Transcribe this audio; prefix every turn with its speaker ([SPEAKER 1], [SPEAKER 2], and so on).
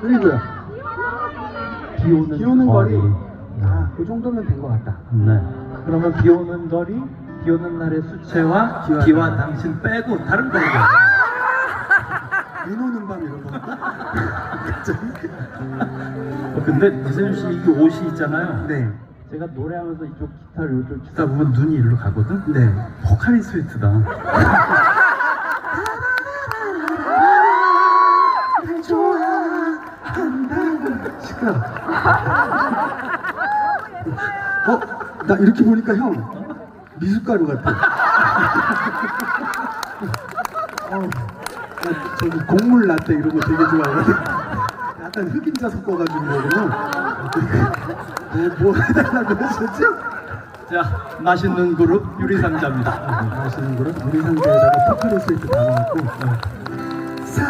[SPEAKER 1] 그리고요.
[SPEAKER 2] 비 오는,
[SPEAKER 1] 비 오는 거리.
[SPEAKER 2] 거리.
[SPEAKER 1] 아, 그 정도면 된 것 같다.
[SPEAKER 2] 네. 그러면 비 오는 거리, 비 오는 날의 수채화,
[SPEAKER 1] 비와, 당-
[SPEAKER 2] 당신 빼고 다른 거리가.
[SPEAKER 1] 눈 오는 밤 이런 겁니까?
[SPEAKER 2] 어, 근데 이세윤 씨 이게 옷이 있잖아요.
[SPEAKER 1] 네.
[SPEAKER 2] 제가 노래하면서 이쪽 기타를 이쪽 치다 보면 눈이 일로 가거든.
[SPEAKER 1] 네.
[SPEAKER 2] 포카리 스웨트다.
[SPEAKER 1] 시끄러. 어? 나 이렇게 보니까 형 미숫가루 같아. 어, 나 저기 곡물 라떼 이런 거 되게 좋아하거든. 약간 흑임자 섞어가지고 먹으면 뭐, 뭐 해달라고 하셨지?
[SPEAKER 2] 자, 맛있는 그룹 유리상자입니다.
[SPEAKER 1] 맛있는 거랑 우리 상자에다가 포카리 스웨트 다 넣었고 어. 사